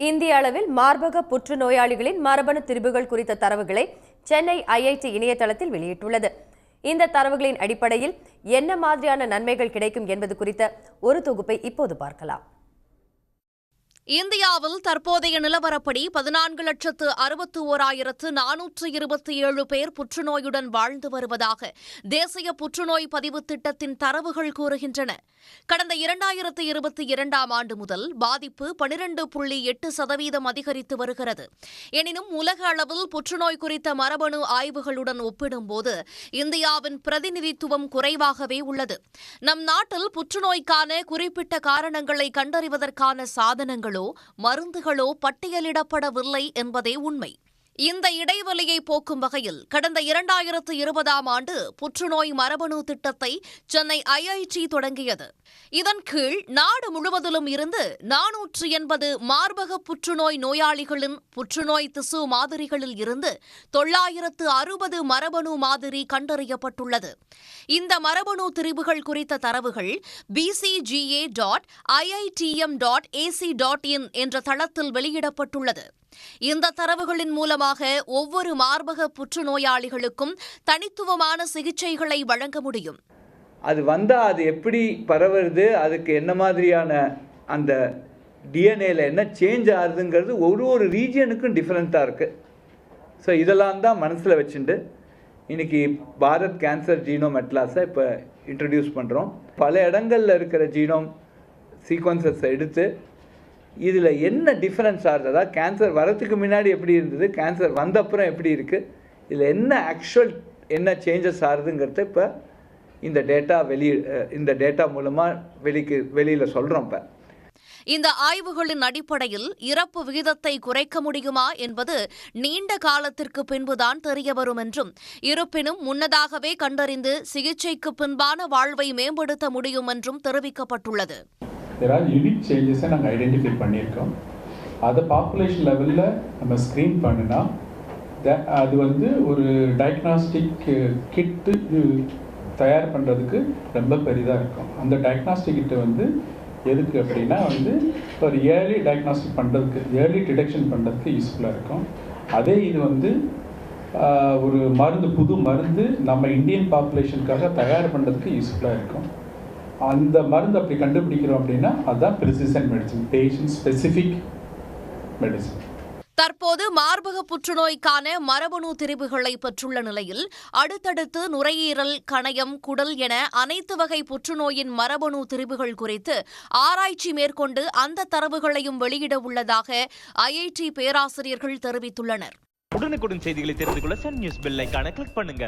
இந்திய அளவில் மார்பக புற்றுநோயாளிகளின் மரபணு திரிபுகள் குறித்த தரவுகளை சென்னை ஐஐடி இணையதளத்தில் வெளியிட்டுள்ளது. இந்த தரவுகளின் அடிப்படையில் என்ன மாதிரியான நன்மைகள் கிடைக்கும் என்பது குறித்த ஒரு தொகுப்பை இப்போது பார்க்கலாம். இந்தியாவில் தற்போதைய நிலவரப்படி பதினான்கு லட்சத்து அறுபத்து ஓராயிரத்து நானூற்று இருபத்தி ஏழு பேர் புற்றுநோயுடன் வாழ்ந்து வருவதாக தேசிய புற்றுநோய் பதிவு திட்டத்தின் தரவுகள் கூறுகின்றன. கடந்த இரண்டாயிரத்து இருபத்தி இரண்டாம் ஆண்டு முதல் பாதிப்பு பனிரண்டு புள்ளி எட்டு சதவீதம் அதிகரித்து வருகிறது. எனினும் உலக அளவில் புற்றுநோய் குறித்த மரபணு ஆய்வுகளுடன் ஒப்பிடும்போது இந்தியாவின் பிரதிநிதித்துவம் குறைவாகவே உள்ளது. நம் நாட்டில் புற்றுநோய்க்கான குறிப்பிட்ட காரணங்களை கண்டறிவதற்கான சாதனங்கள் மருந்துகளோ பட்டியலிடப்படவில்லை என்பதே உண்மை. இந்த இடைவெளியை போக்கும் வகையில் கடந்த இரண்டாயிரத்து இருபதாம் ஆண்டு புற்றுநோய் மரபணு திட்டத்தை சென்னை ஐஐடி தொடங்கியது. இதன் கீழ் நாடு முழுவதிலும் இருந்து நானூற்று எண்பது மார்பக புற்றுநோய் நோயாளிகளின் புற்றுநோய் திசு மாதிரிகளில் இருந்து தொள்ளாயிரத்து அறுபது மரபணு மாதிரி கண்டறியப்பட்டுள்ளது. இந்த மரபணு திரிவுகள் குறித்த தரவுகள் PCGA dot IITM dot AC dot in என்ற தளத்தில் வெளியிடப்பட்டுள்ளது. இந்த தரவுகளின் மூலமாக ஒவ்வொரு மார்பக புற்றுநோயாளிகளுக்கும் தனித்துவமான சிகிச்சைகளை வழங்க முடியும். அது வந்தால் அது எப்படி பரவுறது அதுக்கு என்ன மாதிரியான அந்த டிஎன்ஏல என்ன சேஞ்ச் ஆகுதுங்கிறது ஒரு ஒரு ரீஜியனுக்கும் டிஃப்ரெண்ட்டாக இருக்குது ஸோ இதெல்லாம் தான் மனசில் வச்சுட்டு இன்னைக்கு பாரத் கேன்சர் ஜீனோம் அட்லாஸை இப்போ இன்ட்ரடியூஸ் பண்ணுறோம் பல இடங்களில் இருக்கிற ஜீனோம் சீக்வன்சஸ் எடுத்து இதில் என்ன டிஃப்ரென்ஸ் ஆகுது கேன்சர் வரத்துக்கு முன்னாடி எப்படி இருந்தது கேன்சர் வந்த அப்புறம் எப்படி இருக்குது இதில் என்ன ஆக்சுவல் என்ன சேஞ்சஸ் ஆகுதுங்கிறத இப்போ இந்த டேட்டா வெளி இந்த டேட்டா மூலமாக வெளிக்கு வெளியில் சொல்கிறோம் இப்போ. இந்த ஆய்வுகளின் அடிப்படையில் இறப்பு விகிதத்தை குறைக்க முடியுமா என்பது நீண்ட காலத்திற்கு பின்புதான் தெரியவரும் என்றும் இருப்பினும் முன்னதாகவே கண்டறிந்து சிகிச்சைக்கு பின்பான வாழ்வை மேம்படுத்த முடியும் என்றும் தெரிவிக்கப்பட்டுள்ளது. தெர் ஆர் யூனிக் சேஞ்சஸை நாங்கள் ஐடென்டிஃபை பண்ணியிருக்கோம். அதை பாப்புலேஷன் லெவலில் நம்ம ஸ்க்ரீன் பண்ணினா த- அது வந்து ஒரு டயக்னாஸ்டிக் கிட்டு தயார் பண்ணுறதுக்கு ரொம்ப பெரிதாக இருக்கும். அந்த டயக்னாஸ்டிக் கிட்டு வந்து எதுக்கு அப்படின்னா வந்து ஒரு ஏர்லி டயக்னாஸ்டிக் பண்ணுறதுக்கு ஏர்லி டிடெக்ஷன் பண்ணுறதுக்கு யூஸ்ஃபுல்லாக இருக்கும். அதே இது வந்து ஒரு மருந்து புது மருந்து நம்ம இந்தியன் பாப்புலேஷனுக்காக தயார் பண்ணுறதுக்கு யூஸ்ஃபுல்லாக இருக்கும். அந்த மருந்து அப்படி கண்டுபிடிக்கிறோம் அப்படின்னா அதுதான் precision medicine patient specific medicine தற்போது மார்பக புற்றுநோய்க்கான மரபணு திரிவுகளை பெற்றுள்ள நிலையில் அடுத்தடுத்து நுரையீரல் கணையம் குடல் என அனைத்து வகை புற்றுநோயின் மரபணு திரிவுகள் குறித்து ஆராய்ச்சி மேற்கொண்டு அந்த தரவுகளையும் வெளியிட உள்ளதாக ஐஐடி பேராசிரியர்கள் தெரிவித்துள்ளனர். உடனுக்குடன் செய்திகளை தெரிந்து கொள்ள சன் நியூஸ் பெல் ஐகானை கிளிக் பண்ணுங்க.